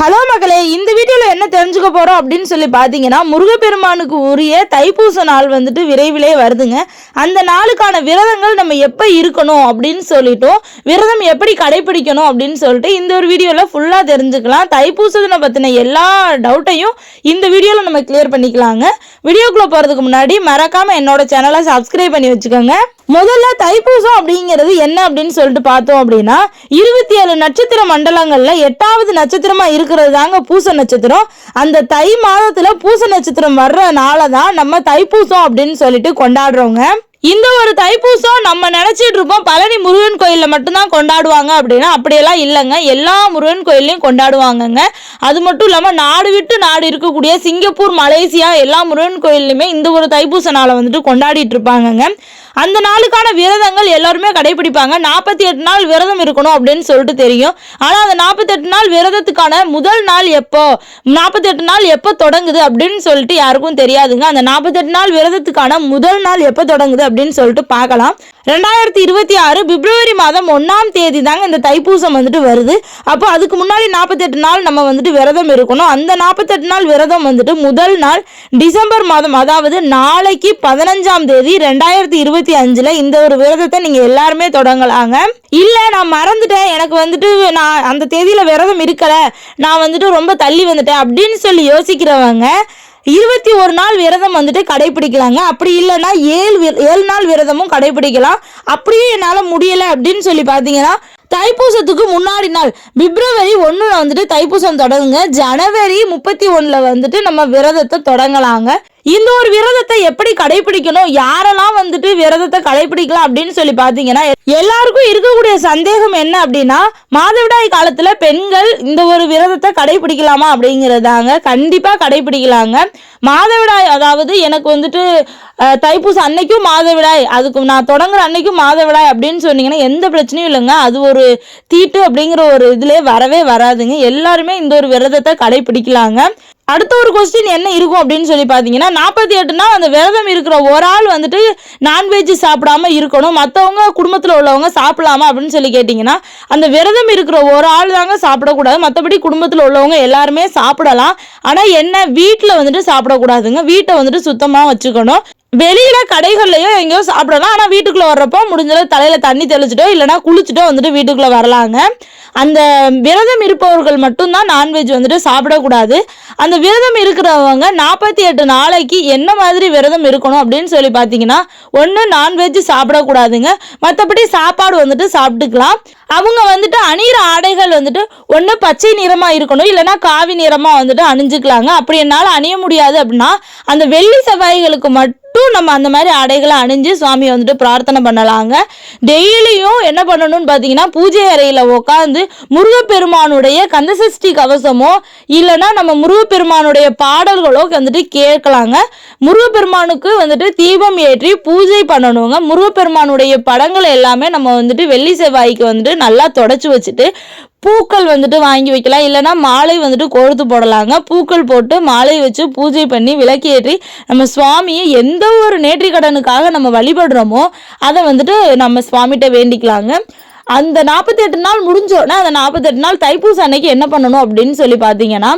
Hello மக்களே இந்த வீடியோவில் என்ன தெரிஞ்சுக்க போகிறோம் அப்படின்னு சொல்லி பார்த்தீங்கன்னா முருகப்பெருமானுக்கு உரிய தைப்பூச நாள் வந்துட்டு விரைவிலே வருதுங்க. அந்த நாளுக்கான விரதங்கள் நம்ம எப்போ இருக்கணும் அப்படின்னு சொல்லிட்டோம் விரதம் எப்படி கடைபிடிக்கணும் அப்படின்னு சொல்லிட்டு இந்த ஒரு வீடியோவில் ஃபுல்லாக தெரிஞ்சுக்கலாம். தைப்பூசத்தினை பற்றின எல்லா டவுட்டையும் இந்த வீடியோவில் நம்ம கிளியர் பண்ணிக்கலாங்க. வீடியோக்குள்ளே போகிறதுக்கு முன்னாடி மறக்காமல் என்னோட சேனலை சப்ஸ்கிரைப் பண்ணி வச்சுக்கோங்க. முதல்ல தைப்பூசம் அப்படிங்கிறது என்ன அப்படின்னு சொல்லிட்டு பார்த்தோம் அப்படின்னா இருபத்தி ஏழு நட்சத்திர மண்டலங்களில் எட்டாவது நட்சத்திரமாக இருக்கு இருக்கிறது தாங்க பூச நட்சத்திரம். அந்த தை மாதத்துல பூச நட்சத்திரம் வர்றதுனால தான் நம்ம தைப்பூசம் அப்படின்னு சொல்லிட்டு கொண்டாடுறோங்க. இந்த ஒரு தைப்பூசம் நம்ம நினைச்சிட்டு இருப்போம் பழனி முருகன் கோயிலில் மட்டும்தான் கொண்டாடுவாங்க அப்படின்னா அப்படியெல்லாம் இல்லைங்க. எல்லா முருகன் கோயில்லையும் கொண்டாடுவாங்கங்க. அது மட்டும் இல்லாமல் நாடு விட்டு நாடு இருக்கக்கூடிய சிங்கப்பூர் மலேசியா எல்லா முருகன் கோயில்லையுமே இந்த ஒரு தைப்பூச நாளை வந்துட்டு கொண்டாடிட்டு இருப்பாங்கங்க. அந்த நாளுக்கான விரதங்கள் எல்லாருமே கடைபிடிப்பாங்க. நாற்பத்தி எட்டு நாள் விரதம் இருக்கணும் அப்படின்னு சொல்லிட்டு தெரியும். ஆனால் அந்த நாற்பத்தெட்டு நாள் விரதத்துக்கான முதல் நாள் எப்போ நாற்பத்தெட்டு நாள் எப்போ தொடங்குது அப்படின்னு சொல்லிட்டு யாருக்கும் தெரியாதுங்க. அந்த நாற்பத்தெட்டு நாள் விரதத்துக்கான முதல் நாள் எப்போ தொடங்குது அப்படின்னு சொல்லிட்டு பார்க்கலாம். ரெண்டாயிரத்தி இருபத்தி ஆறு பிப்ரவரி மாதம் ஒன்றாம் தேதி தாங்க இந்த தைப்பூசம் வந்துட்டு வருது. அப்போ அதுக்கு முன்னாடி நாற்பத்தெட்டு நாள் நம்ம வந்துட்டு விரதம் இருக்கணும். அந்த நாற்பத்தெட்டு நாள் விரதம் வந்துட்டு முதல் நாள் டிசம்பர் மாதம் அதாவது நாளைக்கு பதினஞ்சாம் தேதி ரெண்டாயிரத்தி இருபத்தி அஞ்சில் இந்த ஒரு விரதத்தை நீங்கள் எல்லாருமே தொடங்கலாங்க. இல்லை நான் மறந்துட்டேன். எனக்கு வந்துட்டு நான் அந்த தேதியில் விரதம் இருக்கலை. நான் வந்துட்டு ரொம்ப தள்ளி வந்துட்டேன் அப்படின்னு சொல்லி யோசிக்கிறவங்க இருபத்தி ஒரு நாள் விரதம் வந்துட்டு கடைபிடிக்கலாங்க அப்படி இல்லைன்னா ஏழு வி- ஏழு நாள் விரதமும் கடைபிடிக்கலாம் அப்படியும் என்னால் முடியலை அப்படின்னு சொல்லி பார்த்தீங்கன்னா தைப்பூசத்துக்கு முன்னாடி நாள் பிப்ரவரி ஒன்றில் வந்துட்டு தைப்பூசம் தொடங்குங்க. ஜனவரி முப்பத்தி ஒன்றில் வந்துட்டு நம்ம விரதத்தை தொடங்கலாங்க. இந்த ஒரு விரதத்தை எப்படி கடைபிடிக்கணும்? யாரெல்லாம் வந்துட்டு விரதத்தை கடைபிடிக்கலாம் அப்படின்னு சொல்லி பார்த்தீங்கன்னா எல்லாருக்கும் இருக்கக்கூடிய சந்தேகம் என்ன அப்படின்னா மாதவிடாய் காலத்துல பெண்கள் இந்த ஒரு விரதத்தை கடைபிடிக்கலாமா அப்படிங்கிறதாங்க. கண்டிப்பா கடைபிடிக்கலாங்க. மாதவிடாய் அதாவது எனக்கு வந்துட்டு அஹ், தைப்பூசம் அன்னைக்கும் மாதவிடாய் அதுக்கு நான் தொடங்குற அன்னைக்கும் மாதவிடாய் அப்படின்னு சொன்னீங்கன்னா எந்த பிரச்சனையும் இல்லைங்க. அது ஒரு தீட்டு அப்படிங்கிற ஒரு இதுலேயே வரவே வராதுங்க. எல்லாருமே இந்த ஒரு விரதத்தை கடைபிடிக்கலாங்க. அடுத்த ஒரு கொஸ்டின் என்ன இருக்கும் அப்படின்னு சொல்லி பார்த்தீங்கன்னா நாற்பத்தி எட்டுனா அந்த விரதம் இருக்கிற ஒரு ஆள் வந்துட்டு நான்வெஜ் சாப்பிடாம இருக்கணும். மற்றவங்க குடும்பத்தில் உள்ளவங்க சாப்பிடலாமா அப்படின்னு சொல்லி கேட்டிங்கன்னா அந்த விரதம் இருக்கிற ஒரு ஆள் தாங்க சாப்பிடக்கூடாது. மற்றபடி குடும்பத்தில் உள்ளவங்க எல்லாருமே சாப்பிடலாம். ஆனால் என்ன வீட்டில் வந்துட்டு சாப்பிடக்கூடாதுங்க. வீட்டை வந்துட்டு சுத்தமாக வச்சுக்கணும். வெளியில கடைகள்லயோ எங்கேயோ சாப்பிடலாம். ஆனால் வீட்டுக்குள்ள வர்றப்போ முடிஞ்சளவு தலையில தண்ணி தெளிச்சிட்டோ இல்லைனா குளிச்சுட்டோ வந்துட்டு வீட்டுக்குள்ள வரலாங்க. அந்த விரதம் இருப்பவர்கள் மட்டும்தான் நான்வெஜ் வந்துட்டு சாப்பிடக்கூடாது. அந்த விரதம் இருக்கிறவங்க நாற்பத்தி எட்டு நாளைக்கு என்ன மாதிரி விரதம் இருக்கணும் அப்படின்னு சொல்லி பார்த்தீங்கன்னா ஒன்று நான்வெஜ் சாப்பிடக்கூடாதுங்க. மற்றபடி சாப்பாடு வந்துட்டு சாப்பிட்டுக்கலாம். அவங்க வந்துட்டு அணிகிற ஆடைகள் வந்துட்டு ஒன்று பச்சை நிறமாக இருக்கணும் இல்லைன்னா காவி நிறமாக வந்துட்டு அணிஞ்சுக்கலாங்க. அப்படி என்னால் அணிய முடியாது அப்படின்னா அந்த வெள்ளி செவ்வாய்களுக்கு மட்டும் நம்ம அந்த மாதிரி ஆடைகளை அணிஞ்சு சுவாமியை வந்துட்டு பிரார்த்தனை பண்ணலாங்க. டெய்லியும் என்ன பண்ணணும்னு பார்த்தீங்கன்னா பூஜை அறையில் உட்காந்து முருகப்பெருமானுடைய கந்தசஷ்டி கவசமோ இல்லைன்னா நம்ம முருகப்பெருமானுடைய பாடல்களோ வந்துட்டு கேட்கலாங்க. முருகப்பெருமானுக்கு வந்துட்டு தீபம் ஏற்றி பூஜை பண்ணணுங்க. முருகப்பெருமானுடைய படங்கள் எல்லாமே நம்ம வந்துட்டு வெள்ளி செவ்வாய்க்கு வந்துட்டு நல்லா தொடச்சி வச்சுட்டு பூக்கள் வந்துட்டு வாங்கி வைக்கலாம். இல்லைன்னா மாலை வந்துட்டு கொழுத்து போடலாங்க. பூக்கள் போட்டு மாலை வச்சு பூஜை பண்ணி விளக்கேற்றி நம்ம சுவாமியை எந்த ஒரு நேர்த்தி கடனுக்காக நம்ம வழிபடுறோமோ அதை வந்துட்டு நம்ம சுவாமிகிட்ட வேண்டிக்கலாங்க. அந்த நாற்பத்தி எட்டு நாள் முடிஞ்சோடனே அந்த நாற்பத்தெட்டு நாள் தைப்பூசம் அன்னைக்கு என்ன பண்ணணும் அப்படின்னு சொல்லி பார்த்தீங்கன்னா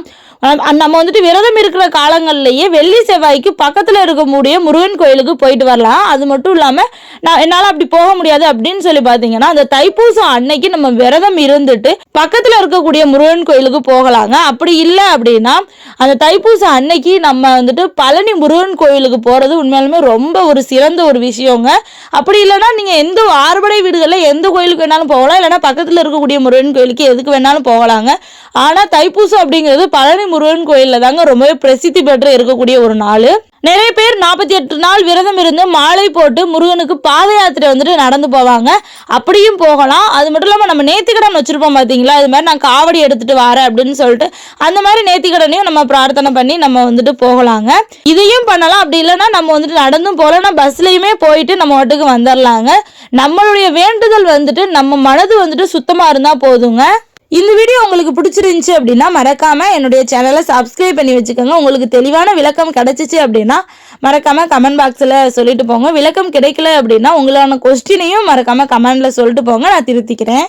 நம்ம வந்துட்டு விரதம் இருக்கிற காலங்கள்லேயே வெள்ளி செவ்வாய்க்கு பக்கத்தில் இருக்கக்கூடிய முருகன் கோயிலுக்கு போயிட்டு வரலாம். அது மட்டும் இல்லாமல் நான் என்னால் அப்படி போக முடியாது அப்படின்னு சொல்லி பார்த்தீங்கன்னா அந்த தைப்பூசம் அன்னைக்கு நம்ம விரதம் இருந்துட்டு பக்கத்தில் இருக்கக்கூடிய முருகன் கோயிலுக்கு போகலாங்க. அப்படி இல்லை அப்படின்னா அந்த தைப்பூசம் அன்னைக்கு நம்ம வந்துட்டு பழனி முருகன் கோயிலுக்கு போகிறது உண்மையாலுமே ரொம்ப ஒரு சிறந்த ஒரு விஷயங்க. அப்படி இல்லைன்னா நீங்கள் எந்த ஆறுபடை வீடுகளில் எந்த கோயிலுக்கு வேணாலும் போகலாம். இல்லைன்னா பக்கத்தில் இருக்கக்கூடிய முருகன் கோயிலுக்கு எதுக்கு வேணாலும் போகலாங்க. ஆனால் தைப்பூசம் அப்படிங்கிறது பழனி முருகன் கோயிலில் தாங்க ரொம்பவே பிரசித்தி பெற்று இருக்கக்கூடிய ஒரு நாள். நிறைய பேர் நாற்பத்தி எட்டு நாள் விரதம் இருந்து மாலை போட்டு முருகனுக்கு பாத யாத்திரை வந்துட்டு நடந்து போவாங்க. அப்படியும் போகலாம். அது மட்டும் இல்லாமல் நம்ம நேத்திக்கடன் வச்சுருப்போம் பார்த்தீங்களா இது மாதிரி நான் காவடி எடுத்துகிட்டு வரேன் அப்படின்னு சொல்லிட்டு அந்த மாதிரி நேத்திக்கடனையும் நம்ம பிரார்த்தனை பண்ணி நம்ம வந்துட்டு போகலாங்க. இதையும் பண்ணலாம். அப்படி இல்லைன்னா நம்ம வந்துட்டு நடந்தும் போகலாம். பஸ்லையுமே போயிட்டு நம்ம வாட்டுக்கு வந்துடலாங்க நம்மளுடைய வேண்டுதல் வந்துட்டு நம்ம மனது வந்துட்டு சுத்தமாக இருந்தால் போதுங்க. இந்த வீடியோ உங்களுக்கு பிடிச்சிருந்துச்சு அப்படின்னா மறக்காமல் என்னுடைய சேனலை சப்ஸ்கிரைப் பண்ணி வச்சுக்கோங்க. உங்களுக்கு தெளிவான விளக்கம் கிடச்சிச்சு அப்படின்னா மறக்காமல் கமெண்ட் பாக்ஸில் சொல்லிட்டு போங்க. விளக்கம் கிடைக்கல அப்படின்னா உங்களான கொஸ்டினையும் மறக்காமல் கமெண்டில் சொல்லிட்டு போங்க. நான் திருத்திக்கிறேன்.